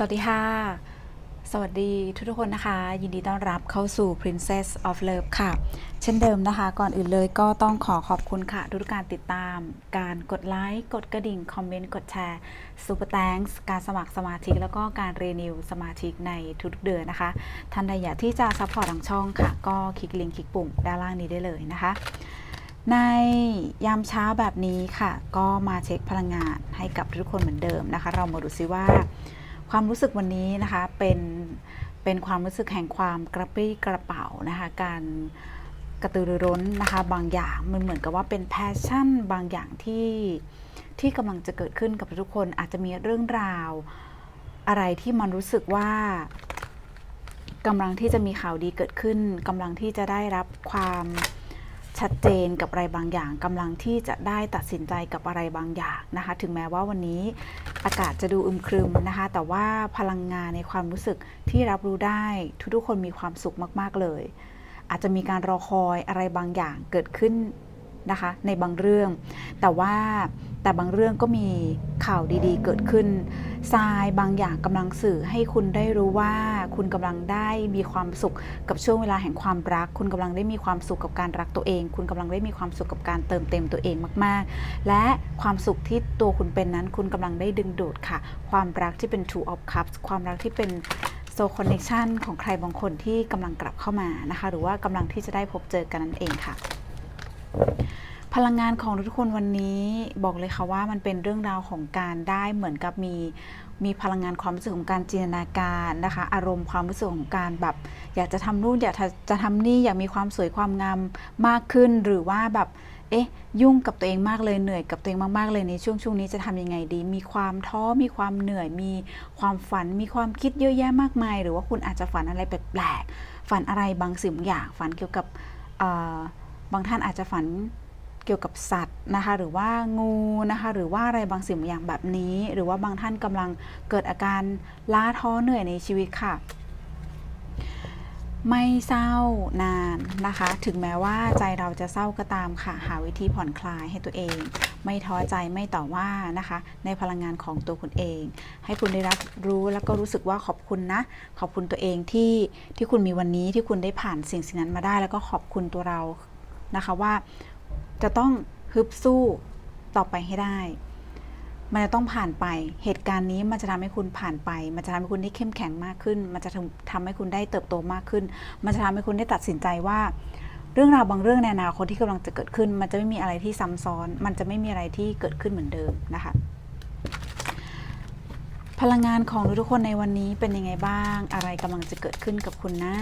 สวัสดีค่ะ สวัสดีทุกทุกคนนะคะ ยินดีต้อนรับเข้าสู่ Princess of Love ค่ะ เช่นเดิมนะคะ ก่อนอื่นเลยก็ต้องขอขอบคุณค่ะ ทุกการติดตาม การกดไลค์กดกระดิ่ง คอมเมนต์ กดแชร์ Super Thanks การสมัครสมาชิก แล้วก็การเรนิวสมาชิกในทุกๆเดือนนะคะ ท่านใดอยากที่จะซัพพอร์ตทางช่องค่ะ ก็คลิกลิงก์คลิกปุ่มด้านล่างนี้ได้เลยนะคะ ในยามเช้าแบบนี้ค่ะ ก็มาเช็คพลังงานให้กับทุกคนเหมือนเดิมนะคะ เรามาดูซิว่า ความรู้สึกวันนี้นะคะเป็นเป็นความรู้สึกแห่งความกระปรี้กระเป๋านะคะการกระตือรือร้นนะคะบางอย่างมันเหมือนกับว่าเป็นแพชชั่นบางอย่างที่ที่กำลังจะเกิดขึ้นกับทุกคนอาจจะมีเรื่องราวอะไรที่มันรู้สึกว่ากำลังที่จะมีข่าวดีเกิดขึ้นกำลังที่จะได้รับความ ชัดเจนกับอะไรบางอย่างกำลังที่จะได้ตัดสินใจกับอะไรบางอย่างนะคะ ถึงแม้ว่าวันนี้อากาศจะดูอึมครึมนะคะ แต่ว่าพลังงานในความรู้สึกที่รับรู้ได้ทุกๆคนมีความสุขมาก ๆ เลย อาจจะมีการรอคอยอะไรบางอย่างเกิดขึ้นนะคะ ในบางเรื่อง แต่ว่า แต่บางเรื่องก็มีข่าวดีๆ เกิดขึ้นทรายบางอย่างกำลังสื่อให้คุณได้รู้ว่า คุณกำลังได้มีความสุขกับช่วงเวลาแห่งความรัก คุณกำลังได้มีความสุขกับการรักตัวเอง คุณกำลังได้มีความสุขกับการเติมเต็มตัวเองมาก ๆ และความสุขที่ตัวคุณเป็นนั้น คุณกำลังได้ดึงดูดค่ะ ความรักที่เป็น two of cups ความรักที่เป็นโซ connection ของใครบางคนที่กำลังกลับเข้ามานะคะ หรือว่ากำลังที่จะได้พบเจอกันนั่นเองค่ะ พลังงานของทุกคนวันนี้บอกเลยค่ะว่ามันเป็นเรื่องราวของการได้เหมือนกับมีมีพลังงานความรู้สึกของการจินตนาการนะคะ อารมณ์ความรู้สึกของการแบบ อยากจะทำนู่นอยากจะจะทำนี่อยากมีความสวยความงามมากขึ้น หรือว่าแบบเอ๊ะยุ่งกับตัวเองมากเลยเหนื่อยกับตัวเองมากๆเลยในช่วงช่วงนี้จะทำยังไงดี มีความท้อมีความเหนื่อย มีความฝัน มีความคิดเยอะแยะมากมาย หรือว่าคุณอาจจะฝันอะไรแปลกๆฝันอะไรบางสิ่งบางอย่างฝันเกี่ยวกับบางท่านอาจจะฝัน เกี่ยวกับสัตว์นะคะหรือว่างูนะคะหรือว่าอะไรบางสิ่งบางอย่างแบบนี้ หรือว่าบางท่านกำลังเกิดอาการล้าท้อเหนื่อยในชีวิตค่ะ ไม่เศร้านานนะคะ ถึงแม้ว่าใจเราจะเศร้าก็ตามค่ะ หาวิธีผ่อนคลายให้ตัวเอง ไม่ท้อใจไม่ต่อว่านะคะ ในพลังงานของตัวคุณเอง ให้คุณได้รับรู้แล้วก็รู้สึกว่าขอบคุณนะ ขอบคุณตัวเองที่ที่คุณมีวันนี้ที่คุณได้ผ่านสิ่งสิ่งนั้นมาได้ แล้วก็ขอบคุณตัวเรานะคะว่า จะต้องฮึบสู้ต่อไปให้ได้ มันจะต้องผ่านไป เหตุการณ์นี้มันจะทำให้คุณผ่านไป มันจะทำให้คุณได้เข้มแข็งมากขึ้น มันจะทำทำให้คุณได้เติบโตมากขึ้น มันจะทำให้คุณได้ตัดสินใจว่า เรื่องราวบางเรื่องในอนาคตที่กำลังจะเกิดขึ้น มันจะไม่มีอะไรที่ซ้ำซ้อน มันจะไม่มีอะไรที่เกิดขึ้นเหมือนเดิมนะคะพลังงานของทุกคนในวันนี้เป็นยังไงบ้าง อะไรกำลังจะเกิดขึ้นกับคุณนะ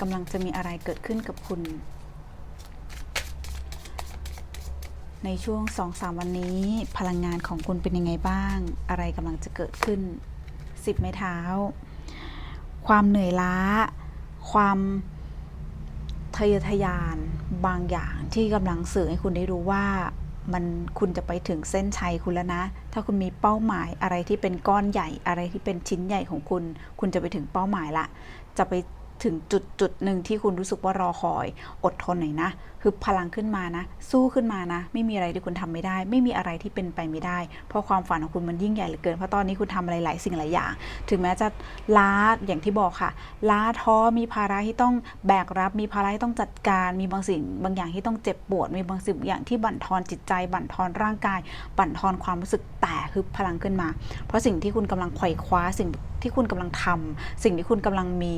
กำลังจะมีอะไรเกิดขึ้นกับคุณ ในช่วง2อสามวันนี้ พลังงานของคุณเป็นยังไงบ้าง อะไรกำลังจะเกิดขึ้น 10 ไม้เท้า ความเหนื่อยล้า ความทะเยอทะยานบางอย่างที่กำลังสื่อให้คุณได้รู้ว่ามันคุณจะไปถึงเส้นชัยคุณแล้วนะ ถ้าคุณมีเป้าหมายอะไรที่เป็นก้อนใหญ่อะไรที่เป็นชิ้นใหญ่ของคุณ คุณจะไปถึงเป้าหมายละ จะไป ถึงจุดจุดหนึ่งที่คุณรู้สึกว่ารอคอย อดทนหน่อยนะฮึบพลังขึ้นมานะ สู้ขึ้นมานะ ไม่มีอะไรที่คุณทำไม่ได้ ไม่มีอะไรที่เป็นไปไม่ได้ เพราะความฝันของคุณมันยิ่งใหญ่เหลือเกินเพราะตอนนี้คุณทำอะไรหลายสิ่งหลายอย่าง ถึงแม้จะล้าอย่างที่บอกค่ะ ล้าท้อมีภาระที่ต้องแบกรับ มีภาระที่ต้องจัดการ มีบางสิ่ง บางอย่างที่ต้องเจ็บปวด มีบางสิ่งบางอย่างที่บั่นทอนจิตใจ บั่นทอนร่างกาย บั่นทอนความรู้สึกแต่ฮึบพลังขึ้นมา เพราะสิ่งที่คุณกำลังไขว่คว้าสิ่งที่คุณกำลังทำสิ่งที่คุณกำลังมี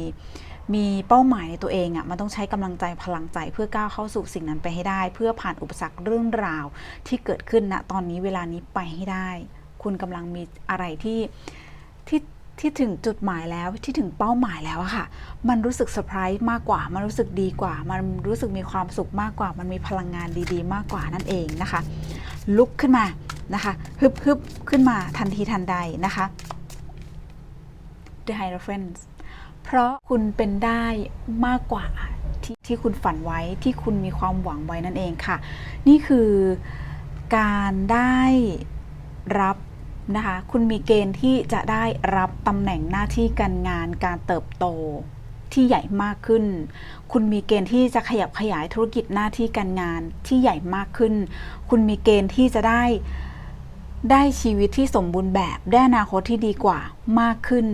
มีเป้าหมายในตัวเองอะ่ะมันต้องใช้กำลังใจพลังใจเพื่อก้าวเข้าสู่สิ่งนั้นไปให้ได้ เพื่อผ่านอุปสรรคเรื่องราวที่เกิดขึ้นณตอนนี้เวลานี้ไปให้ได้ คุณกำลังมีอะไรที่ที่ที่ถึงจุดหมายแล้วที่ถึงเป้าหมายแล้วค่ะ มันรู้สึกเซอร์ไพรส์มากกว่า มันรู้สึกดีกว่า มันรู้สึกมีความสุขมากกว่า มันมีพลังงานดีๆ มากกว่านั่นเองนะคะ ลุกขึ้นมานะคะฮึบฮึบขึ้นมาทันทีทันใดนะคะ The Hierophant เพราะคุณเป็นได้มากกว่าที่ที่คุณฝันไว้ที่คุณมีความหวังไว้นั่นเองค่ะ นี่คือการได้รับนะคะคุณมีเกณฑ์ที่จะได้รับตำแหน่งหน้าที่การงานการเติบโตที่ใหญ่มากขึ้น คุณมีเกณฑ์ที่จะขยับขยายธุรกิจหน้าที่การงานที่ใหญ่มากขึ้น คุณมีเกณฑ์ที่จะได้ ได้ชีวิตที่สมบูรณ์แบบได้อนาคตที่ดีกว่ามากขึ้น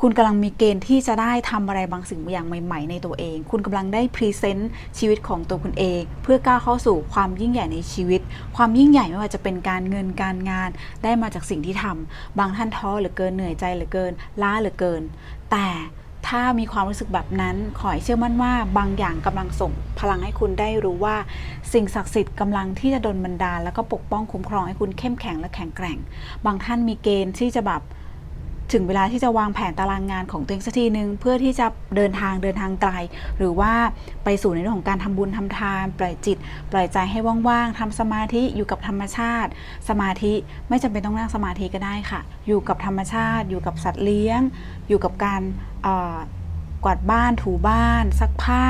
คุณกำลังมีเกณฑ์ที่จะได้ทำอะไรบางสิ่งบางอย่างใหม่ ๆ ในตัวเอง คุณกำลังได้พรีเซนต์ชีวิตของตัวคุณเอง เพื่อก้าวเข้าสู่ความยิ่งใหญ่ในชีวิต ความยิ่งใหญ่ไม่ว่าจะเป็นการเงินการงาน ได้มาจากสิ่งที่ทำบางท่านท้อเหลือเกินเหนื่อยใจเหลือเกินล้าเหลือเกิน แต่ ถ้ามีความรู้สึกแบบนั้น ขอให้เชื่อมั่นว่าบางอย่างกำลังส่งพลังให้คุณได้รู้ว่า สิ่งศักดิ์สิทธิ์กำลังที่จะดลบันดาล แล้วก็ปกป้องคุ้มครองให้คุณเข้มแข็งและแข็งแกร่ง บางท่านมีเกณฑ์ที่จะแบบ ถึงเวลาที่จะวางแผนตารางงานของตัวเองสักทีหนึ่งเพื่อที่จะเดินทางเดินทางไกล หรือว่าไปสู่ในเรื่องของการทำบุญทำทาน ปล่อยจิต ปล่อยใจให้ว่างๆทำสมาธิอยู่กับธรรมชาติ สมาธิไม่จำเป็นต้องนั่งสมาธิก็ได้ค่ะ อยู่กับธรรมชาติ อยู่กับสัตว์เลี้ยง อยู่กับการกวาดบ้านถูบ้าน ซักผ้า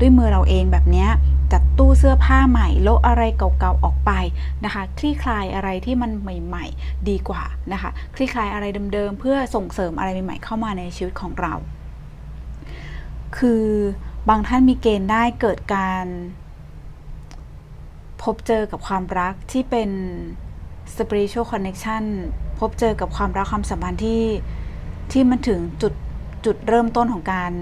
ด้วยมือเราเองแบบนี้ จัดตู้เสื้อผ้าใหม่โละอะไรเก่าๆออกไปนะคะคลี่คลายอะไรที่มันใหม่ ๆ ดีกว่านะคะคลี่คลายอะไรเดิมๆเพื่อส่งเสริมอะไรใหม่ๆเข้ามาในชีวิตของเรา คือบางท่านมีเกณฑ์ได้เกิดการพบเจอกับความรักที่เป็น spiritual connection พบเจอกับความรักความสัมพันธ์ที่ที่มันถึงจุดจุดเริ่มต้นของการ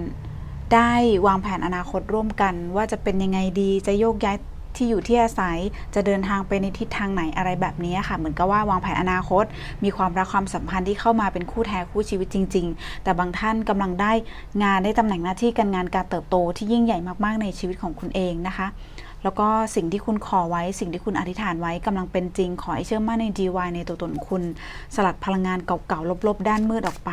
ได้วางแผนอนาคตร่วมกัน ว่าจะเป็นยังไงดีจะโยกย้ายที่อยู่ที่อาศัยจะเดินทางไปในทิศทางไหนอะไรแบบนี้ค่ะ เหมือนกับว่าวางแผนอนาคต มีความรักความสัมพันธ์ที่เข้ามาเป็นคู่แท้คู่ชีวิตจริง ๆ แต่บางท่านกำลังได้งานได้ตำแหน่งหน้าที่การงานการเติบโตที่ยิ่งใหญ่มากๆในชีวิตของคุณเองนะคะแล้วก็สิ่งที่คุณขอไว้ สิ่งที่คุณอธิษฐานไว้กำลังเป็นจริง ขอให้เชื่อมั่นใน DY ในตัวตนคุณ สลัดพลังงานเก่าๆลบๆ ด้านมืดออกไป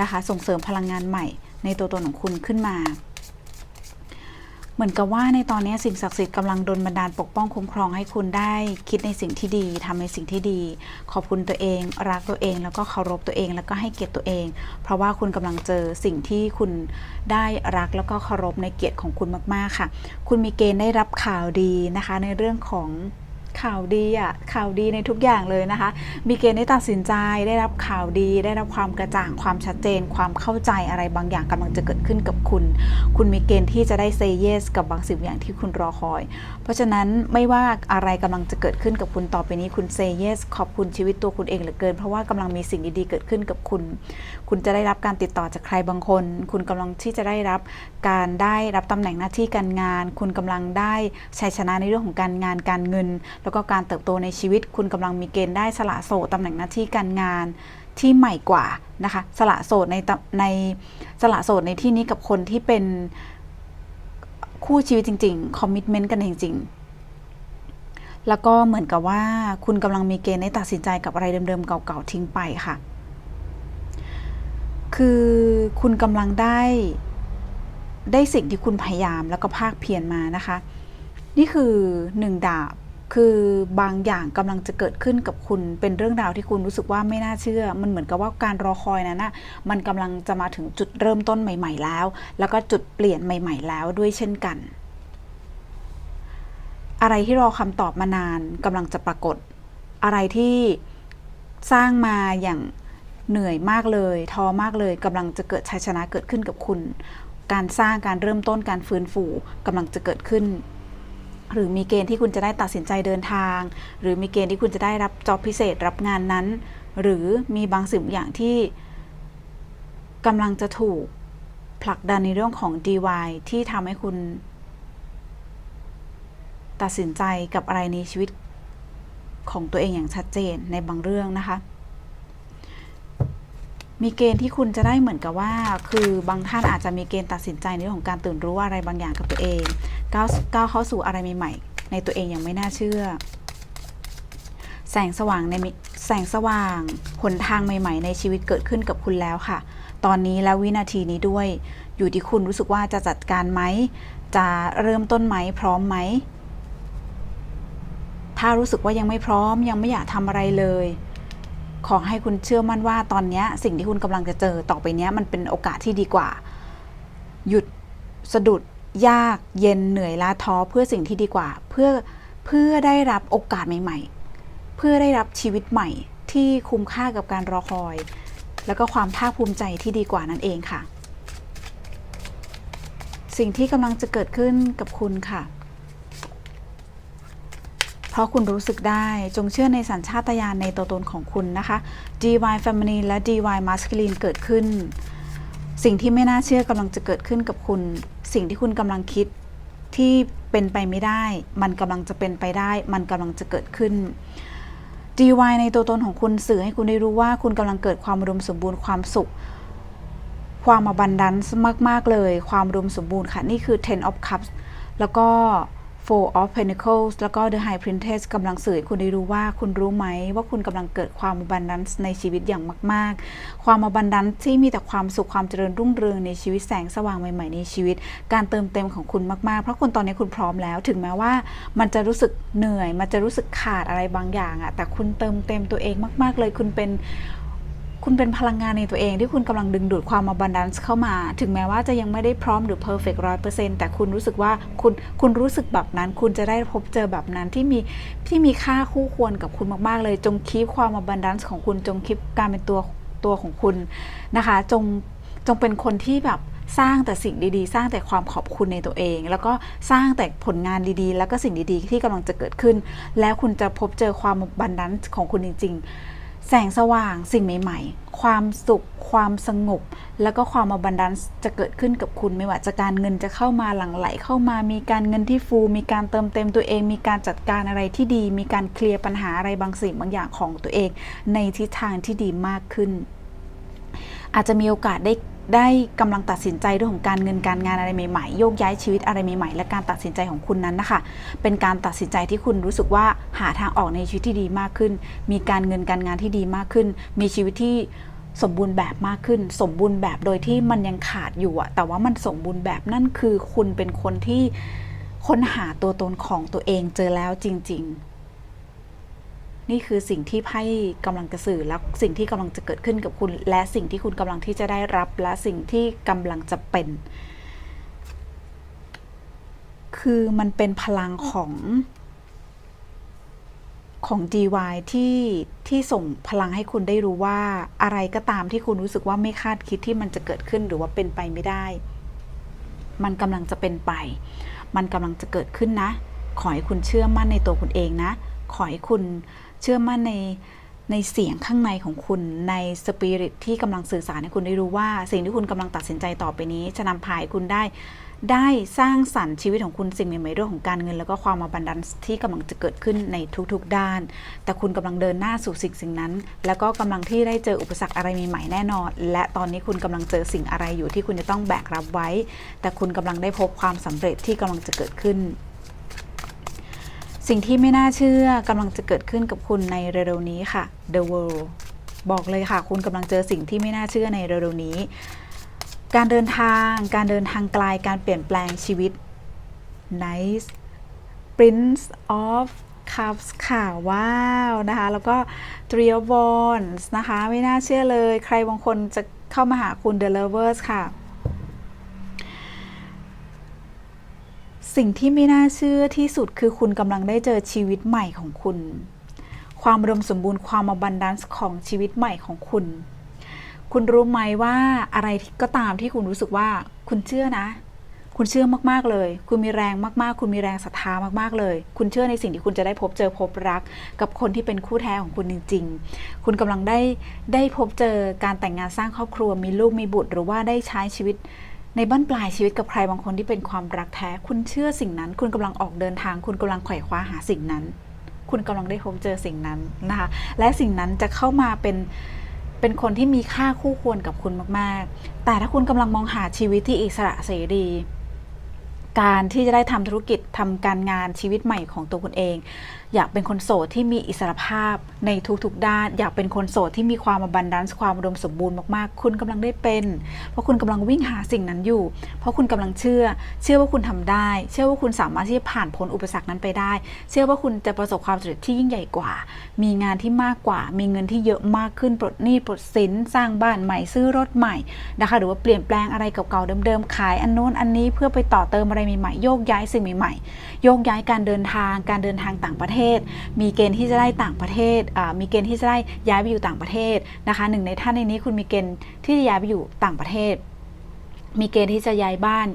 นะคะ ส่งเสริมพลังงานใหม่ ในตัวตนของคุณขึ้นมา เหมือนกับว่าในตอนนี้สิ่งศักดิ์สิทธิ์กำลังดลบันดาลปกป้องคุ้มครองให้คุณได้คิดในสิ่งที่ดีทำในสิ่งที่ดี ขอบคุณตัวเอง รักตัวเอง แล้วก็เคารพตัวเอง แล้วก็ให้เกียรติตัวเอง เพราะว่าคุณกำลังเจอสิ่งที่คุณได้รักแล้วก็เคารพในเกียรติของคุณมาก ๆ ค่ะ คุณมีเกณฑ์ได้รับข่าวดีนะคะในเรื่องของ ข่าวดีอะข่าวดีในทุกอย่างเลยนะคะมีเกณฑ์ได้ตัดสินใจได้รับข่าวดี ได้รับความกระจ่างความชัดเจน ความเข้าใจอะไรบางอย่างกำลังจะเกิดขึ้นกับคุณ คุณมีเกณฑ์ที่จะได้ say yes กับบางสิ่งอย่างที่คุณรอคอย เพราะฉะนั้นไม่ว่าอะไรกำลังจะเกิดขึ้นกับคุณต่อไปนี้คุณ say yes ขอบคุณชีวิตตัวคุณเองเหลือเกิน เพราะว่ากำลังมีสิ่งดีๆเกิดขึ้นกับคุณ คุณจะได้รับการติดต่อจากใครบางคน คุณกำลังที่จะได้รับการได้รับตำแหน่งหน้าที่การงาน คุณกำลังได้ชัยชนะในเรื่องของการงานการเงินแล้วก็การเติบโตในชีวิต คุณกำลังมีเกณฑ์ได้สละโสดตำแหน่งหน้าที่การงานที่ใหม่กว่านะคะสละโสดในในสละโสดในที่นี้กับคนที่เป็นคู่ชีวิตจริงๆคอมมิชเมนต์กันจริงๆ แล้วก็เหมือนกับว่าคุณกำลังมีเกณฑ์ได้ตัดสินใจกับอะไรเดิมๆ เก่าๆ ทิ้งไปค่ะ คือคุณกำลังได้ได้สิ่งที่คุณพยายามแล้วก็ภาคเพียรมานะคะ นี่คือหนึ่งดาบ คือบางอย่างกำลังจะเกิดขึ้นกับคุณเป็นเรื่องราวที่คุณรู้สึกว่าไม่น่าเชื่อ มันเหมือนกับว่าการรอคอยนั้นนะมันกำลังจะมาถึงจุดเริ่มต้นใหม่ ๆ แล้ว แล้วก็จุดเปลี่ยนใหม่ ๆ แล้วด้วยเช่นกัน อะไรที่รอคำตอบมานานกำลังจะปรากฏ อะไรที่สร้างมาอย่างเหนื่อยมากเลยท้อมากเลยกำลังจะเกิดชัยชนะเกิดขึ้นกับคุณ การสร้างการเริ่มต้นการฟื้นฟูกำลังจะเกิดขึ้น หรือมีเกณฑ์ที่คุณจะได้ตัดสินใจเดินทาง หรือมีเกณฑ์ที่คุณจะได้รับจอบพิเศษรับงานนั้น หรือมีบางสิ่งอย่างที่กำลังจะถูกผลักดันในเรื่องของ DY ที่ทำให้คุณ ตัดสินใจกับอะไรในชีวิตของตัวเองอย่างชัดเจนในบางเรื่องนะคะ มีเกณฑ์ที่คุณจะได้เหมือนกับว่า คือบางท่านอาจจะมีเกณฑ์ตัดสินใจในเรื่องของการตื่นรู้อะไรบางอย่างกับตัวเองก้าวก้าวเข้าสู่อะไรใหม่ๆในตัวเองอย่างไม่น่าเชื่อ แสงสว่างในแสงสว่างหนทางใหม่ ๆ ในชีวิตเกิดขึ้นกับคุณแล้วค่ะ ตอนนี้และวินาทีนี้ด้วย อยู่ที่คุณรู้สึกว่าจะจัดการไหมจะเริ่มต้นไหมพร้อมไหมถ้ารู้สึกว่ายังไม่พร้อมยังไม่อยากทำอะไรเลย ขอให้คุณเชื่อมั่นว่าตอนนี้สิ่งที่คุณกำลังจะเจอต่อไปนี้มันเป็นโอกาสที่ดีกว่า หยุดสะดุดยากเย็นเหนื่อยล้าท้อเพื่อสิ่งที่ดีกว่า เพื่อเพื่อได้รับโอกาสใหม่ ๆ เพื่อได้รับชีวิตใหม่ที่คุ้มค่ากับการรอคอย แล้วก็ความภาคภูมิใจที่ดีกว่านั่นเองค่ะ สิ่งที่กำลังจะเกิดขึ้นกับคุณค่ะ ราะคุณรู้สึกได้จงเชื่อในสัญชาตญาณในตัวตนของคุณนะคะ Divine Feminine และ Divine Masculine เกิดขึ้น สิ่งที่ไม่น่าเชื่อกำลังจะเกิดขึ้นกับคุณ สิ่งที่คุณกำลังคิดที่เป็นไปไม่ได้ มันกำลังจะเป็นไปได้ มันกำลังจะเกิดขึ้น DY ในตัวตนของคุณสื่อให้คุณได้รู้ว่าคุณกำลังเกิดความอุดมสมบูรณ์ความสุข ความอบันดันมาก ๆ เลย ความอุดมสมบูรณ์ค่ะ นี่คือ Ten of Cups แล้วก็ Four of Pentacles แล้วก็ The High Princess กำลังสื่อให้คุณได้รู้ว่าคุณรู้ไหมว่าคุณกำลังเกิดความอบันดันซ์ในชีวิตอย่างมาก ๆ ความอบันดันซ์ที่มีแต่ความสุขความเจริญรุ่งเรืองในชีวิตแสงสว่างใหม่ ๆ ในชีวิต การเติมเต็มของคุณมาก ๆ เพราะคุณตอนนี้คุณพร้อมแล้ว ถึงแม้ว่ามันจะรู้สึกเหนื่อย มันจะรู้สึกขาดอะไรบางอย่างอะแต่คุณเติมเต็มตัวเองมาก ๆ เลยคุณเป็น คุณเป็นพลังงานในตัวเองที่คุณกำลังดึงดูดความ abundance เข้ามา ถึงแม้ว่าจะยังไม่ได้พร้อมหรือ perfect ร้อยเปอร์เซ็นต์แต่คุณรู้สึกว่าคุณคุณรู้สึกแบบนั้น คุณจะได้พบเจอแบบนั้นที่มีที่มีค่าคู่ควรกับคุณมากๆเลย จงคีบความ abundance ของคุณจงคีบการเป็นตัวตัวของคุณนะคะ จงจงเป็นคนที่แบบสร้างแต่สิ่งดีๆ สร้างแต่ความขอบคุณในตัวเอง แล้วก็สร้างแต่ผลงานดีๆ แล้วก็สิ่งดีๆ ที่กำลังจะเกิดขึ้น แล้วคุณจะพบเจอความ abundance ของคุณจริง ๆ แสงสว่างสิ่งใหม่ ๆ ความสุข ความสงบ แล้วก็ความมั่นดันจะเกิดขึ้นกับคุณไม่ว่าจะการเงินจะเข้ามาหลั่งไหลเข้ามา มีการเงินที่ฟู มีการเติมเต็มตัวเอง มีการจัดการอะไรที่ดี มีการเคลียร์ปัญหาอะไรบางสิ่งบางอย่างของตัวเอง ในทิศทางที่ดีมากขึ้น อาจจะมีโอกาสได้ ได้กำลังตัดสินใจเรื่องของการเงินการงานอะไรใหม่ๆ โยกย้ายชีวิตอะไรใหม่ๆ และการตัดสินใจของคุณนั้นนะคะ เป็นการตัดสินใจที่คุณรู้สึกว่าหาทางออกในชีวิตที่ดีมากขึ้น มีการเงินการงานที่ดีมากขึ้น มีชีวิตที่สมบูรณ์แบบมากขึ้น สมบูรณ์แบบโดยที่มันยังขาดอยู่อะแต่ว่ามันสมบูรณ์แบบนั่นคือคุณเป็นคนที่ค้นหาตัวตนของตัวเองเจอแล้วจริง ๆ นี่คือสิ่งที่ไพ่กำลังจะสื่อและสิ่งที่กำลังจะเกิดขึ้นกับคุณ และสิ่งที่คุณกำลังที่จะได้รับและสิ่งที่กำลังจะเป็น คือมันเป็นพลังของของ DY ที่ที่ส่งพลังให้คุณได้รู้ว่าอะไรก็ตามที่คุณรู้สึกว่าไม่คาดคิดที่มันจะเกิดขึ้นหรือว่าเป็นไปไม่ได้ มันกำลังจะเป็นไป มันกำลังจะเกิดขึ้นนะ ขอให้คุณเชื่อมั่นในตัวคุณเองนะ ขอให้คุณเชื่อมั่นในในเสียงข้างในของคุณในสปิริตที่กำลังสื่อสารให้คุณได้รู้ว่า สิ่งที่คุณกำลังตัดสินใจต่อไปนี้ จะนำพาให้คุณได้ ได้สร้างสรรค์ชีวิตของคุณสิ่งใหม่ๆเรื่องของการเงิน แล้วก็ความมาบันดันที่กำลังจะเกิดขึ้นในทุกๆด้าน แต่คุณกำลังเดินหน้าสู่สิ่งสิ่งนั้น แล้วก็กำลังที่ได้เจออุปสรรคอะไรใหม่ๆแน่นอน และตอนนี้คุณกำลังเจอสิ่งอะไรอยู่ที่คุณจะต้องแบกรับไว้ แต่คุณกำลังได้พบความสำเร็จที่กำลังจะเกิดขึ้น สิ่งที่ไม่น่าเชื่อกำลังจะเกิดขึ้นกับคุณในเร็วๆนี้ค่ะ The World บอกเลยค่ะ คุณกำลังเจอสิ่งที่ไม่น่าเชื่อในเร็วๆนี้ การเดินทาง การเดินทางไกลการเปลี่ยนแปลงชีวิต Nice Prince of Cups ค่ะ ว้าวนะคะ แล้วก็ Three of Wands นะคะ ไม่น่าเชื่อเลย ใครบางคนจะเข้ามาหาคุณ The Lovers ค่ะ สิ่งที่ไม่น่าเชื่อที่สุดคือคุณกำลังได้เจอชีวิตใหม่ของคุณ ความอุดมสมบูรณ์ความ abundance ของชีวิตใหม่ของคุณ คุณรู้ไหมว่าอะไรก็ตามที่คุณรู้สึกว่าคุณเชื่อนะ คุณเชื่อมากๆเลย คุณมีแรงมากๆ คุณมีแรงศรัทธามากๆเลย คุณเชื่อในสิ่งที่คุณจะได้พบเจอพบรัก กับคนที่เป็นคู่แท้ของคุณจริง ๆ คุณกำลังได้ได้พบเจอการแต่งงานสร้างครอบครัวมีลูกมีบุตร หรือว่าได้ใช้ชีวิต ในบ้านปลายชีวิตกับใครบางคนที่เป็นความรักแท้ คุณเชื่อสิ่งนั้น คุณกำลังออกเดินทาง คุณกำลังไขว่คว้าหาสิ่งนั้น คุณกำลังได้พบเจอสิ่งนั้นนะคะ และสิ่งนั้นจะเข้ามาเป็นเป็นคนที่มีค่าคู่ควรกับคุณมาก ๆ แต่ถ้าคุณกำลังมองหาชีวิตที่อิสระเสรี การที่จะได้ทำธุรกิจทำการงานชีวิตใหม่ของตัวคุณเอง อยากเป็นคนโสดที่มีอิสรภาพในทุกๆด้าน อยากเป็นคนโสดที่มีความบันดันซ์ความอุดมสมบูรณ์มากๆ คุณกำลังได้เป็น เพราะคุณกำลังวิ่งหาสิ่งนั้นอยู่ เพราะคุณกำลังเชื่อ เชื่อว่าคุณทำได้ เชื่อว่าคุณสามารถที่จะผ่านพ้นอุปสรรคนั้นไปได้ เชื่อว่าคุณจะประสบความสำเร็จที่ยิ่งใหญ่กว่า มีงานที่มากกว่า มีเงินที่เยอะมากขึ้นปลดหนี้ปลดสินสร้างบ้านใหม่ซื้อรถใหม่นะคะหรือว่าเปลี่ยนแปลงอะไรเก่าๆเดิมๆขายอันโน้นอันนี้เพื่อไปต่อเติมอะไรใหม่ๆโยกย้ายสิ่งใหม่ๆโยกย้ายการเดินทางการเดินทางต่างประเทศมีเกณฑ์ที่จะได้ต่างประเทศมีเกณฑ์ที่จะได้ย้ายไปอยู่ต่างประเทศนะคะหนึ่งในท่านในนี้คุณมีเกณฑ์ที่จะย้ายไปอยู่ต่างประเทศ มีเกณฑ์ที่จะย้ายบ้าน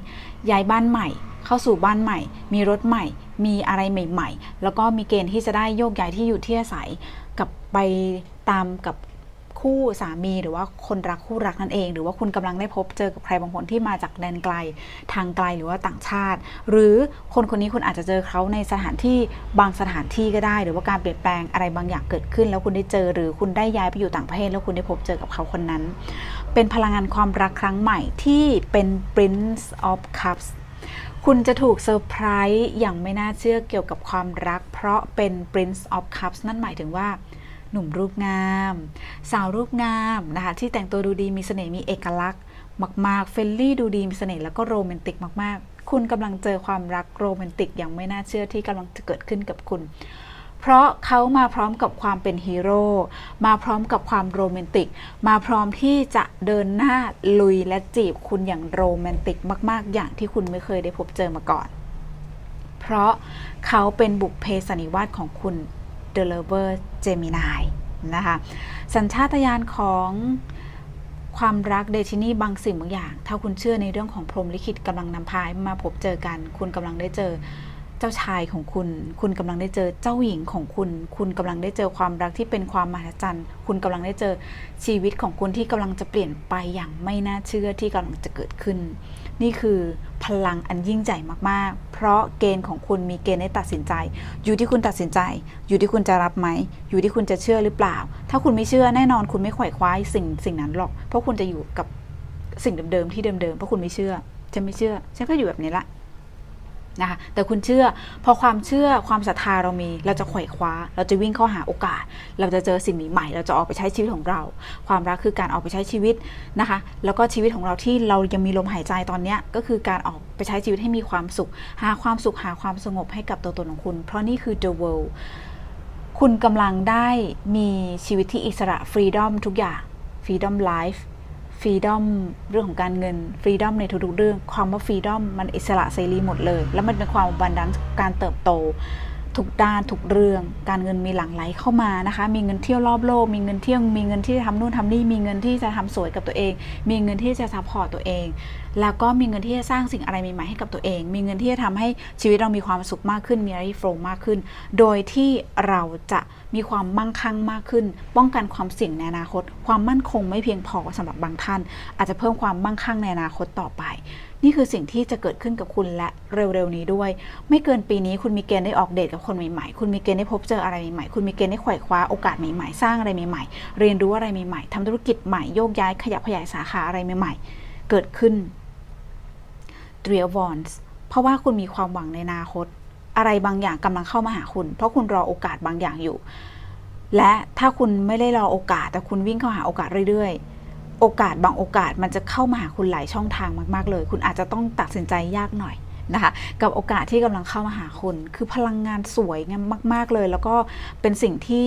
ย้ายบ้านใหม่ เข้าสู่บ้านใหม่ มีรถใหม่ มีอะไรใหม่ ๆ แล้วก็มีเกณฑ์ที่จะได้โยกย้ายที่อยู่ที่อาศัยกับไปตามกับ คู่สามีหรือว่าคนรักคู่รักนั่นเอง หรือว่าคุณกำลังได้พบเจอกับใครบางคนที่มาจากแดนไกลทางไกลหรือว่าต่างชาติ หรือคนคนนี้คุณอาจจะเจอเขาในสถานที่บางสถานที่ก็ได้ หรือว่าการเปลี่ยนแปลงอะไรบางอย่างเกิดขึ้น แล้วคุณได้เจอหรือคุณได้ย้ายไปอยู่ต่างประเทศแล้วคุณได้พบเจอกับเขาคนนั้น เป็นพลังงานความรักครั้งใหม่ที่เป็น Prince of Cups คุณจะถูกเซอร์ไพรส์อย่างไม่น่าเชื่อเกี่ยวกับความรัก เพราะเป็น Prince of Cups นั่นหมายถึงว่า หนุ่มรูปงาม สาวรูปงามนะคะที่แต่งตัวดูดีมีเสน่ห์มีเอกลักษณ์ มาก ๆ เฟลลี่ดูดีมีเสน่ห์แล้วก็โรแมนติกมาก ๆ คุณกำลังเจอความรักโรแมนติกอย่างไม่น่าเชื่อที่กำลังจะเกิดขึ้นกับคุณ เพราะเขามาพร้อมกับความเป็นฮีโร่มาพร้อมกับความโรแมนติก มาพร้อมที่จะเดินหน้าลุยและจีบคุณอย่างโรแมนติกมาก ๆ อย่างที่คุณไม่เคยได้พบเจอมาก่อน เพราะเขาเป็นบุพเพสนิวาสของคุณ The Lover Gemini นะคะสัญชาตญาณของความรักเดชินี่บางสิ่งบางอย่าง ถ้าคุณเชื่อในเรื่องของพรหมลิขิตกำลังนำพายมาพบเจอกัน คุณกำลังได้เจอเจ้าชายของคุณ คุณกำลังได้เจอเจ้าหญิงของคุณ คุณกำลังได้เจอความรักที่เป็นความมหัศจรรย์ คุณกำลังได้เจอชีวิตของคุณที่กำลังจะเปลี่ยนไปอย่างไม่น่าเชื่อที่กำลังจะเกิดขึ้น นี่คือพลังอันยิ่งใหญ่มากๆ เพราะเกณฑ์ของคุณมีเกณฑ์ให้ตัดสินใจ อยู่ที่คุณตัดสินใจ อยู่ที่คุณจะรับไหม อยู่ที่คุณจะเชื่อหรือเปล่า ถ้าคุณไม่เชื่อแน่นอนคุณไม่ไขว่คว้าสิ่งสิ่งนั้นหรอก เพราะคุณจะอยู่กับสิ่งเดิมๆที่เดิมๆ เพราะคุณไม่เชื่อฉันไม่เชื่อฉันก็อยู่แบบนี้ละ นะคะแต่คุณเชื่อพอความเชื่อความศรัทธาเรามี เราจะไขว่คว้า เราจะวิ่งเข้าหาโอกาส เราจะเจอสิ่งใหม่ เราจะออกไปใช้ชีวิตของเรา ความรักคือการออกไปใช้ชีวิตนะคะ แล้วก็ชีวิตของเราที่เรายังมีลมหายใจตอนนี้ก็คือการออกไปใช้ชีวิตให้มีความสุข หาความสุขหาความสงบให้กับตัวตนของคุณ เพราะนี่คือ the world คุณกำลังได้มีชีวิตที่อิสระ freedom ทุกอย่าง freedom life ฟรีดอมเรื่องของการเงินฟรีดอมในทุกๆเรื่อง ความว่าฟรีดอมมันอิสระเสรีหมดเลย แล้วมันเป็นความบันดันการเติบโตทุกด้านทุกเรื่อง การเงินมีหลั่งไหลเข้ามานะคะ มีเงินเที่ยวรอบโลก มีเงินเที่ยวมีเงินที่จะทำนู่นทำนี่ มีเงินที่จะทำสวยกับตัวเอง มีเงินที่จะซัพพอร์ตตัวเอง แล้วก็มีเงินที่จะสร้างสิ่งอะไรใหม่ๆให้กับตัวเอง มีเงินที่จะทำให้ชีวิตเรามีความสุขมากขึ้น มีอะไรโฟล์มากขึ้น โดยที่เราจะมีความมั่งคั่งมากขึ้น ป้องกันความเสี่ยงในอนาคต ความมั่นคงไม่เพียงพอสำหรับบางท่าน อาจจะเพิ่มความมั่งคั่งในอนาคตต่อไป นี่คือสิ่งที่จะเกิดขึ้นกับคุณและเร็วๆนี้ด้วย ไม่เกินปีนี้คุณมีเกณฑ์ได้ออกเดทกับคนใหม่ๆ คุณมีเกณฑ์ได้พบเจออะไรใหม่ๆ คุณมีเกณฑ์ได้ไขว่คว้าโอกาสใหม่ๆ สร้างอะไรใหม่ๆ เรียนรู้อะไรใหม่ๆทำธุรกิจใหม่ โยกย้ายขยับขยายสาขาอะไรใหม่ๆ เกิดขึ้น t r i a v o n s เพราะว่าคุณมีความหวังในอนาคต อะไรบางอย่างกำลังเข้ามาหาคุณ เพราะคุณรอโอกาสบางอย่างอยู่ และถ้าคุณไม่ได้รอโอกาส แต่คุณวิ่งเข้าหาโอกาสเรื่อยๆ โอกาสบางโอกาสมันจะเข้ามาหาคุณหลายช่องทางมากๆเลย คุณอาจจะต้องตัดสินใจยากหน่อยนะคะกับโอกาสที่กำลังเข้ามาหาคุณ คือพลังงานสวยงามมาก ๆ เลย แล้วก็เป็นสิ่งที่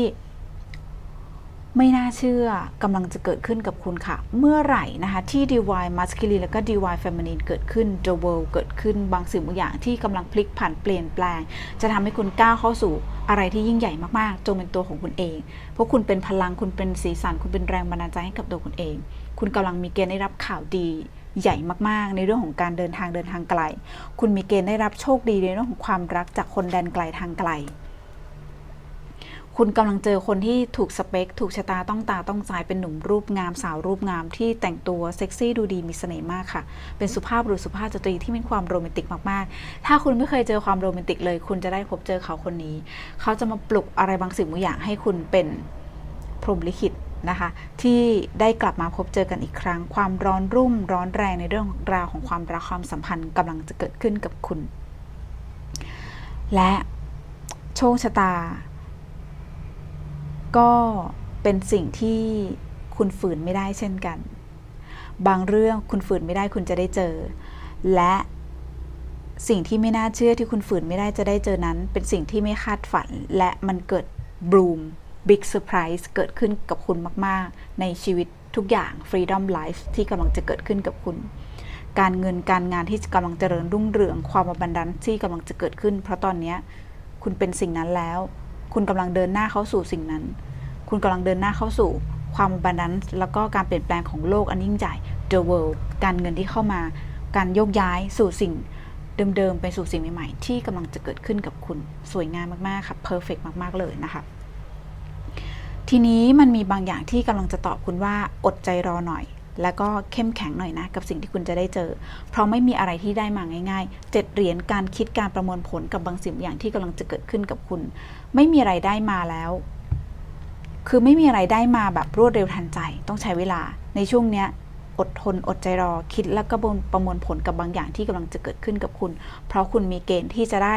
ไม่น่าเชื่อกำลังจะเกิดขึ้นกับคุณค่ะ เมื่อไหร่นะคะที่ divine masculine แล้วก็ divine feminine เกิดขึ้น the world เกิดขึ้นบางสิ่งบางอย่างที่กำลังพลิกผันเปลี่ยนแปลง จะทำให้คุณก้าวเข้าสู่อะไรที่ยิ่งใหญ่มากๆ จงเป็นตัวของคุณเอง เพราะคุณเป็นพลังคุณเป็นสีสันคุณเป็นแรงบันดาลใจให้กับตัวคุณเอง คุณกำลังมีเกณฑ์ได้รับข่าวดีใหญ่มากๆ ในเรื่องของการเดินทางเดินทางไกล คุณมีเกณฑ์ได้รับโชคดีในเรื่องของความรักจากคนแดนไกลทางไกล คุณกำลังเจอคนที่ถูกสเปค ถูกชะตาต้องตาต้องใจเป็นหนุ่มรูปงามสาวรูปงามที่แต่งตัวเซ็กซี่ดูดีมีเสน่ห์มากค่ะ เป็นสุภาพบุรุษสุภาพสตรีที่มีความโรแมนติกมากๆ ถ้าคุณไม่เคยเจอความโรแมนติกเลย คุณจะได้พบเจอเขาคนนี้ เขาจะมาปลุกอะไรบางสิ่งบางอย่างให้คุณเป็นพรหมลิขิตนะคะที่ได้กลับมาพบเจอกันอีกครั้ง ความร้อนรุ่มร้อนแรงในเรื่องราวของความรักความสัมพันธ์กำลังจะเกิดขึ้นกับคุณ และโชคชะตา ก็เป็นสิ่งที่คุณฝืนไม่ได้เช่นกัน บางเรื่องคุณฝืนไม่ได้คุณจะได้เจอ และสิ่งที่ไม่น่าเชื่อที่คุณฝืนไม่ได้จะได้เจอนั้น เป็นสิ่งที่ไม่คาดฝัน และมันเกิดบลูมบิ๊กเซอร์ไพรส์เกิดขึ้นกับคุณมาก ๆ ในชีวิตทุกอย่าง Freedom Life ที่กำลังจะเกิดขึ้นกับคุณ การเงินการงานที่กำลังเจริญรุ่งเรืองความบันดันที่กำลังจะเกิดขึ้น เพราะตอนนี้คุณเป็นสิ่งนั้นแล้ว คุณกำลังเดินหน้าเข้าสู่สิ่งนั้น คุณกำลังเดินหน้าเข้าสู่ความบันดันแล้วก็การเปลี่ยนแปลงของโลกอันยิ่งใหญ่ the world การเงินที่เข้ามาการโยกย้ายสู่สิ่งเดิมๆ ไปสู่สิ่งใหม่ๆ ที่กำลังจะเกิดขึ้นกับคุณสวยงามมากๆ ค่ะเพอร์เฟกมากๆเลยนะคะทีนี้มันมีบางอย่างที่กำลังจะตอบคุณว่าอดใจรอหน่อย แล้วก็เข้มแข็งหน่อยนะกับสิ่งที่คุณจะได้เจอ เพราะไม่มีอะไรที่ได้มาง่ายๆเจ็ดเหรียญการคิดการประมวลผลกับบางสิ่งบางอย่างที่กำลังจะเกิดขึ้นกับคุณ ไม่มีอะไรได้มาแล้ว คือไม่มีอะไรได้มาแบบรวดเร็วทันใจ ต้องใช้เวลา ในช่วงเนี้ยอดทนอดใจรอคิดแล้วก็ประมวลผลกับบางอย่างที่กำลังจะเกิดขึ้นกับคุณ เพราะคุณมีเกณฑ์ที่จะได้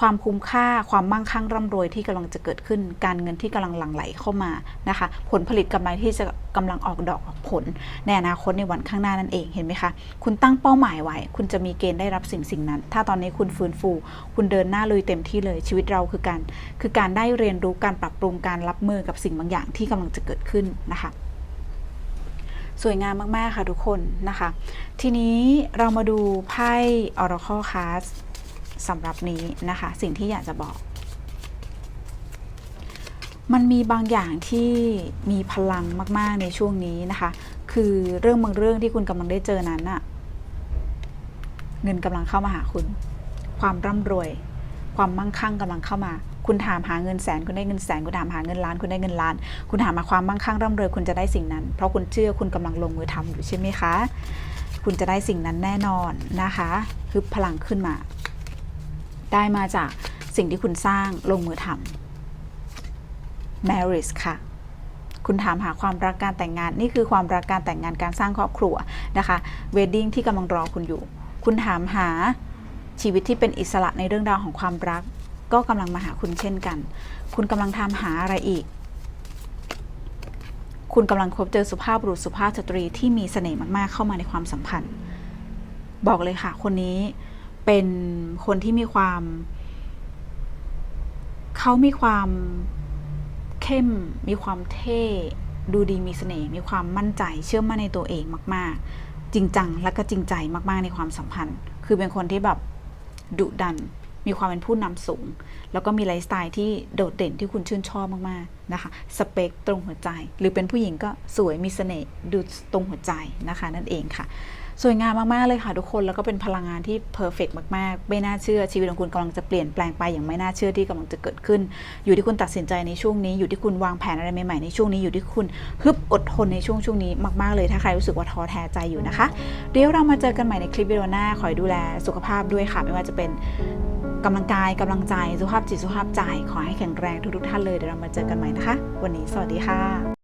ความคุ้มค่าความมั่งคั่งร่ำรวยที่กำลังจะเกิดขึ้น การเงินที่กำลังหลั่งไหลเข้ามานะคะ ผลผลิตกำไรที่จะกำลังออกดอกออกผลในอนาคตในวันข้างหน้านั่นเองเห็นไหมคะ คุณตั้งเป้าหมายไว้ คุณจะมีเกณฑ์ได้รับสิ่งสิ่งนั้น ถ้าตอนนี้คุณฟื้นฟู คุณเดินหน้าลุยเต็มที่เลยชีวิตเราคือการคือการได้เรียนรู้การปรับปรุงการรับมือกับสิ่งบางอย่างที่กำลังจะเกิดขึ้นนะคะสวยงามมาก ๆ ค่ะทุกคนนะคะ ทีนี้เรามาดูไพ่ Oracle Card สำหรับนี้นะคะ สิ่งที่อยากจะบอก มันมีบางอย่างที่มีพลังมาก ๆ ในช่วงนี้นะคะ คือเรื่องบางเรื่องที่คุณกำลังได้เจอนั้นอะเงินกำลังเข้ามาหาคุณ ความร่ำรวย ความมั่งคั่งกำลังเข้ามา คุณถามหาเงินแสนคุณได้เงินแสน คุณถามหาเงินล้านคุณได้เงินล้าน คุณถามหาความมั่งคั่งร่ำรวยคุณจะได้สิ่งนั้น เพราะคุณเชื่อคุณกำลังลงมือทำอยู่ใช่ไหมคะ คุณจะได้สิ่งนั้นแน่นอนนะคะฮึบพลังขึ้นมา ได้มาจากสิ่งที่คุณสร้างลงมือทำ marriage ค่ะ คุณถามหาความรักการแต่งงาน นี่คือความรักการแต่งงานการสร้างครอบครัวนะคะ wedding ที่กำลังรอคุณอยู่ คุณถามหาชีวิตที่เป็นอิสระในเรื่องราวของความรัก ก็กำลังมาหาคุณเช่นกัน คุณกำลังทำหาอะไรอีก คุณกำลังพบเจอสุภาพบุรุษสุภาพสตรีที่มีเสน่ห์มากๆเข้ามาในความสัมพันธ์ บอกเลยค่ะ คนนี้ เป็นคนที่มีความ เขามีความเข้ม มีความเท่ ดูดีมีเสน่ห์มีความมั่นใจ เชื่อมั่นในตัวเองมาก ๆ จริงจังและก็จริงใจมาก ๆ ในความสัมพันธ์ คือเป็นคนที่แบบดุดัน มีความเป็นผู้นำสูง แล้วก็มีไลฟ์สไตล์ที่โดดเด่นที่คุณชื่นชอบมาก ๆ นะคะ สเปคตรงหัวใจ หรือเป็นผู้หญิงก็สวยมีเสน่ห์ดูตรงหัวใจนะคะ นั่นเองค่ะ สวยงามมาก ๆ เลยค่ะทุกคน แล้วก็เป็นพลังงานที่เพอร์เฟกมาก ๆ ไม่น่าเชื่อชีวิตของคุณกำลังจะเปลี่ยนแปลงไปอย่างไม่น่าเชื่อที่กำลังจะเกิดขึ้น อยู่ที่คุณตัดสินใจในช่วงนี้ อยู่ที่คุณวางแผนอะไรใหม่ๆในช่วงนี้ อยู่ที่คุณฮึบอดทนในช่วงช่วงนี้มาก ๆ เลยถ้าใครรู้สึกว่าท้อแท้ใจอยู่นะคะ เดี๋ยวเรามาเจอกันใหม่ในคลิปวิดีโอหน้าขอให้ดูแลสุขภาพด้วยค่ะ ไม่ว่าจะเป็นกำลังกายกำลังใจสุขภาพจิตสุขภาพใจขอให้แข็งแรงทุกๆท่านเลยเดี๋ยวเรามาเจอกันใหม่นะคะ วันนี้สวัสดีค่ะ